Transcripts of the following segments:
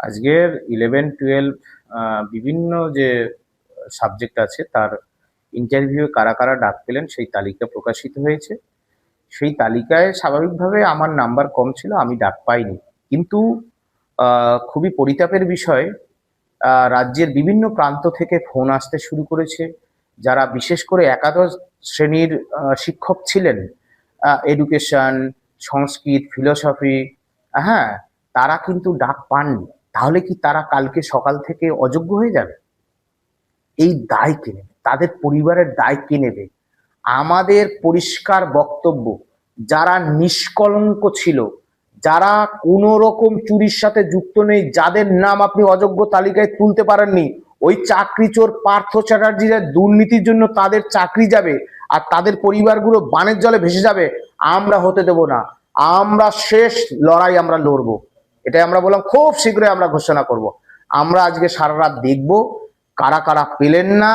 আজকের eleven twelve বিভিন্ন যে সাবজেক্ট আছে, তার ইন্টারভিউ কারা কারা ডাক পেলেন, সেই তালিকা প্রকাশিত হয়েছে। সেই তালিকায় স্বাভাবিকভাবে আমার নাম্বার কম ছিল, আমি ডাক পাইনি। কিন্তু খুবই পরিতাপের বিষয় রাজ্যের বিভিন্ন প্রান্ত থেকে ফোন আসতে শুরু করেছে। যারা বিশেষ করে একাদশ শ্রেণির শিক্ষক ছিলেন এডুকেশন সংস্কৃত ফিলোসফি হ্যাঁ তারা কিন্তু ডাক পাননি। তাহলে কি তারা কালকে সকাল থেকে অযোগ্য হয়ে যাবে? এই দায় কে নেবে? তাদের পরিবারের দায় কে নেবে? আমাদের পরিষ্কার বক্তব্য, যারা নিষ্কলঙ্ক ছিল, যারা কোনো রকম চুরির সাথে যুক্ত নেই, যাদের নাম আপনি অযোগ্য তালিকায় তুলতে পারেননি, ওই চাকরি চোর পার্থ চ্যাটার্জিরা দুর্নীতির জন্য তাদের চাকরি যাবে আর তাদের পরিবারগুলো বানের জলে ভেসে যাবে, আমরা হতে দেব না। আমরা শেষ লড়াই আমরা লড়বো। এটাই আমরা বললাম, খুব শীঘ্রই আমরা ঘোষণা করব। আমরা আজকে সারা রাত দেখব, কারা কারা পেলেন না,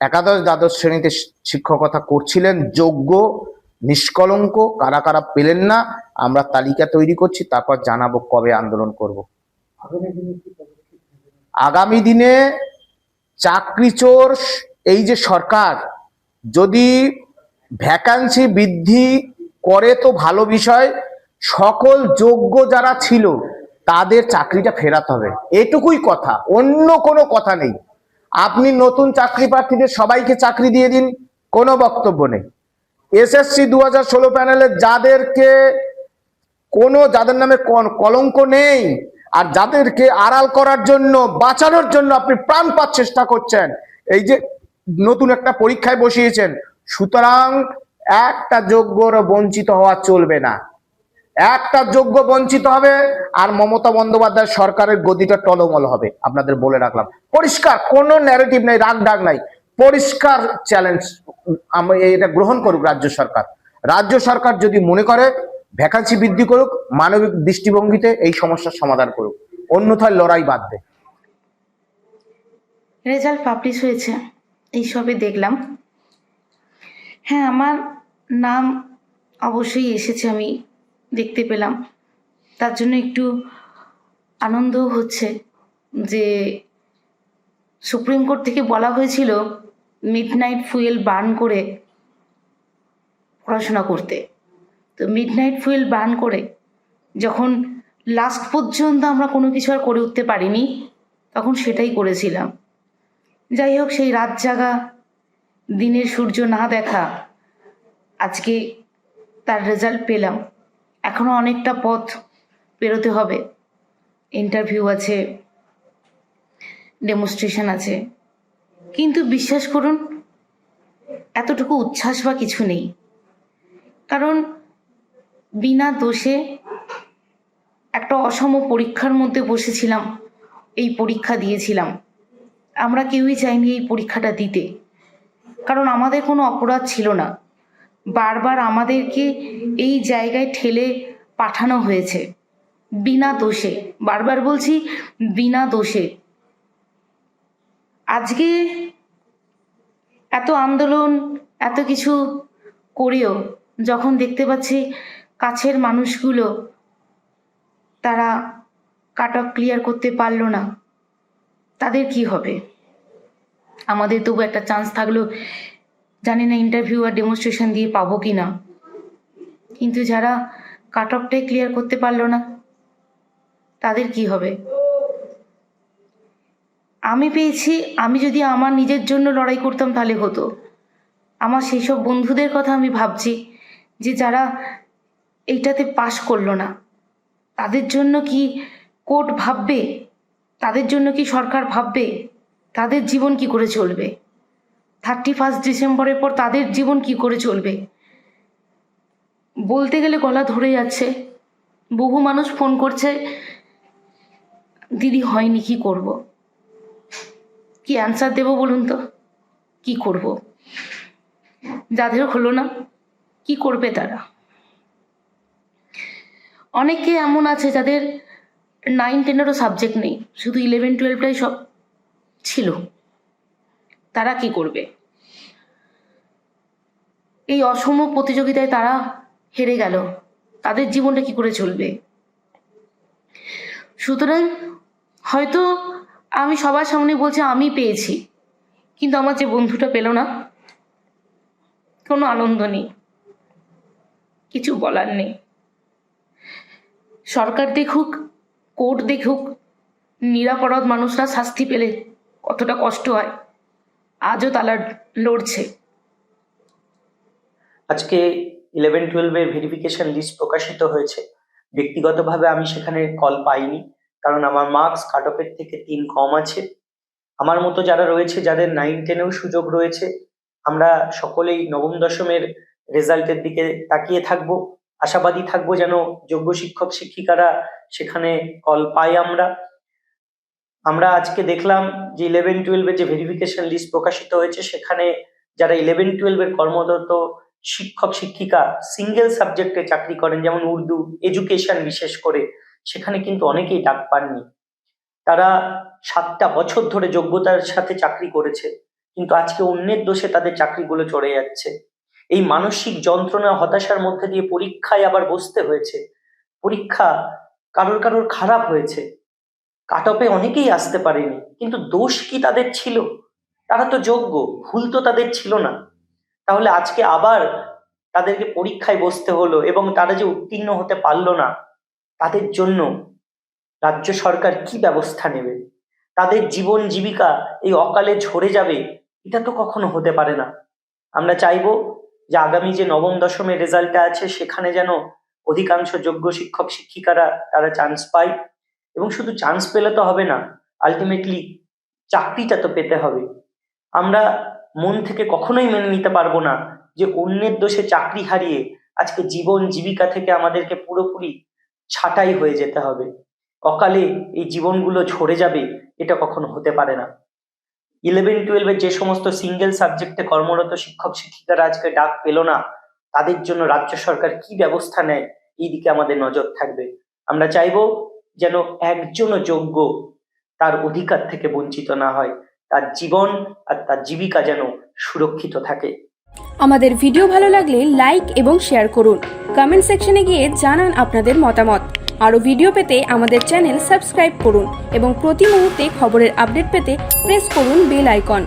একাদশ দ্বাদশ শ্রেণীতে শিক্ষকতা করছিলেন, যোগ্য, নিষ্কলঙ্ক, কারা কারা পেলেন না, আমরা তালিকা তৈরি করছি, তারপর জানাব কবে আন্দোলন করব আগামী দিনে চাকরি চোর, এই যে সরকার, যদি ভ্যাকান্সি বৃদ্ধি করে তো ভালো বিষয়, সকল যোগ্য যারা ছিল তাদের চাকরিটা ফেরাতে হবে। এটুকুই কথা, অন্য কোনো কথা নেই। আপনি নতুন চাকরি প্রার্থীদের সবাইকে চাকরি দিয়ে দিন, কোনো বক্তব্য নেই। এসএসসি দু হাজার ষোলো প্যানেলে যাদেরকে কোনো, যাদের নামে কলঙ্ক নেই, আর যাদেরকে আড়াল করার জন্য, বাঁচানোর জন্য আপনি প্রাণপাত চেষ্টা করছেন, এই যে নতুন একটা পরীক্ষায় বসিয়েছেন, সুতরাং একটা যোগ্যর বঞ্চিত হওয়া চলবে না। একটা যোগ্য বঞ্চিত হবে আর মমতা বন্দ্যোপাধ্যায় সরকারের গদিটা টলমল হবে, আপনাদের বলে রাখলাম। পরিষ্কার, কোনো ন্যারেটিভ নাই, রাগ ডাক নাই। পরিষ্কার চ্যালেঞ্জ আমরা এটা গ্রহণ করুক রাজ্য সরকার। রাজ্য সরকার যদি মনে করে ভ্যাকান্সি বৃদ্ধি করুক, মানবিক দৃষ্টিভঙ্গিতে এই সমস্যার সমাধান করুক। অন্যথায় লড়াই বাঁধবে। রেজাল্ট পাবলিশ হয়েছে এই সবে দেখলাম। হ্যাঁ আমার নাম অবশ্যই এসেছে, আমি দেখতে পেলাম। তার জন্য একটু আনন্দও হচ্ছে যে সুপ্রিম কোর্ট থেকে বলা হয়েছিল মিড নাইট ফুয়েল বার্ন করে পড়াশোনা করতে। তো মিড নাইট ফুয়েল বার্ন করে যখন লাস্ট পর্যন্ত আমরা কোনো কিছু আর করে উঠতে পারিনি, তখন সেটাই করেছিলাম। যাই হোক, সেই রাত জাগা, দিনের সূর্য না দেখা, আজকে তার রেজাল্ট পেলাম। এখনও অনেকটা পথ পেরোতে হবে। ইন্টারভিউ আছে ডেমনস্ট্রেশন আছে। কিন্তু বিশ্বাস করুন, এতটুকু উচ্ছ্বাস বা কিছু নেই। কারণ বিনা দোষে একটা অসম পরীক্ষার মধ্যে বসেছিলাম, এই পরীক্ষা দিয়েছিলাম। আমরা কেউই চাইনি এই পরীক্ষাটা দিতে। কারণ আমাদের কোনো অপরাধ ছিল না। বারবার আমাদেরকে এই জায়গায় ঠেলে পাঠানো হয়েছে। বিনা দোষে। বারবার বলছি, বিনা দোষে। আজকে এত আন্দোলন, এত কিছু করেও যখন দেখতে পাচ্ছি কাছের মানুষগুলো তারা কাট অফ ক্লিয়ার করতে পারল না, তাদের কি হবে? আমাদের তবু একটা চান্স থাকল জানি না ইন্টারভিউ আর ডেমনস্ট্রেশন দিয়ে পাবো কি না কিন্তু যারা কাট অফটাই ক্লিয়ার করতে পারল না, তাদের কি হবে? আমি পেয়েছি, আমি যদি আমার নিজের জন্য লড়াই করতাম তাহলে হতো। আমার সেই সব বন্ধুদের কথা আমি ভাবছি, যে যারা এইটাতে পাশ করল না, তাদের জন্য কি কোর্ট ভাববে? তাদের জন্য কি সরকার ভাববে? তাদের জীবন কি করে চলবে? থার্টি ফার্স্ট ডিসেম্বরের পর তাদের জীবন কি করে চলবে? বলতে গেলে গলা ধরে যাচ্ছে। বহু মানুষ ফোন করছে, দিদি, হয়নি, কি করব? কি অ্যান্সার দেবো বলুন তো? কি করব? যাদের হলো না, কি করবে তারা? অনেকে এমন আছে যাদের নাইন টেনেরও সাবজেক্ট নেই, শুধু ইলেভেন টুয়েলভটাই সব ছিল। তারা কি করবে? এই অসম প্রতিযোগিতায় তারা হেরে গেল। তাদের জীবনটা কি করে চলবে? সুতরাং হয়তো আমি সবার সামনে বলছি, আমি পেয়েছি। কিন্তু আমার যে বন্ধুটা পেল না, কোনো আনন্দ নেই। কিছু বলার নেই। সরকার দেখুক, কোর্ট দেখুক, নিরাপরাধ মানুষরা শাস্তি পেলে কতটা কষ্ট হয়। আজও তারা লড়ছে। আজকে ইলেভেন টুয়েলভের ভেরিফিকেশন লিস্ট প্রকাশিত হয়েছে। ব্যক্তিগতভাবে আমি সেখানে কল পাইনি, কারণ আমার মার্কস কাট অফের থেকে তিন কম আছে। আমার মতো যারা রয়েছে, যাদের নাইন টেনেও সুযোগ রয়েছে, আমরা সকলেই নবম, দশমের রেজাল্টের দিকে তাকিয়ে থাকব। আশাবাদী থাকব যেন যোগ্য শিক্ষক, শিক্ষিকারা সেখানে কল পাই আমরা। আমরা আজকে দেখলাম যে ইলেভেন টুয়েলভের যে ভেরিফিকেশন লিস্ট প্রকাশিত হয়েছে, সেখানে যারা ইলেভেন টুয়েলভের কর্মরত শিক্ষক, শিক্ষিকা সিঙ্গেল সাবজেক্টে চাকরি করেন, যেমন উর্দু এডুকেশন বিশেষ করে, সেখানে কিন্তু অনেকেই ডাক পাননি। তারা সাতটা বছর ধরে যোগ্যতার সাথে চাকরি করেছে, কিন্তু আজকে অন্যের দোষে তাদের চাকরিগুলো চড়ে যাচ্ছে। এই মানসিক যন্ত্রণা, হতাশার মধ্যে দিয়ে পরীক্ষায় আবার বসতে হয়েছে। পরীক্ষা কারোর কারোর খারাপ হয়েছে। কাটপে অনেকেই আসতে পারেনি, কিন্তু দোষ কি তাদের ছিল? তারা তো যোগ্য, ভুল তো তাদের ছিল না। তাহলে আজকে আবার তাদেরকে পরীক্ষায় বসতে হলো এবং তারা যে উত্তীর্ণ হতে পারল না, তাদের জন্য রাজ্য সরকার কি ব্যবস্থা নেবে? তাদের জীবন জীবিকা এই অকালে ঝরে যাবে, এটা তো কখনো হতে পারে না। আমরা চাইব যে আগামী যে নবম, দশমের রেজাল্টটা আছে, সেখানে যেন অধিকাংশ যোগ্য শিক্ষক, শিক্ষিকারা তারা চান্স পায়। এবং শুধু চান্স পেলে তো হবে না আলটিমেটলি চাকরিটা তো পেতে হবে। আমরা মন থেকে কখনোই মেনে নিতে পারব না যে অন্যের দোষে চাকরি হারিয়ে আজকে জীবন জীবিকা থেকে আমাদেরকে পুরোপুরি ছাঁটাই হয়ে যেতে হবে। অকালে এই জীবনগুলো ঝরে যাবে, এটা কখনো হতে পারে না। ইলেভেন টুয়েলভের যে সমস্ত সিঙ্গেল সাবজেক্টে কর্মরত শিক্ষক, শিক্ষিকারা আজকে ডাক পেল না, তাদের জন্য রাজ্য সরকার কি ব্যবস্থা নেয় এই দিকে আমাদের নজর থাকবে। আমরা চাইব যেন একজনও যোগ্য তার অধিকার থেকে বঞ্চিত না হয়, তার জীবন আর তার জীবিকা যেন সুরক্ষিত থাকে। আমাদের ভিডিও ভালো লাগলে লাইক এবং শেয়ার করুন। কমেন্ট সেকশনে গিয়ে জানান আপনাদের মতামত। আরও ভিডিও পেতে আমাদের চ্যানেল সাবস্ক্রাইব করুন এবং প্রতি মুহূর্তে খবরের আপডেট পেতে প্রেস করুন বেল আইকন।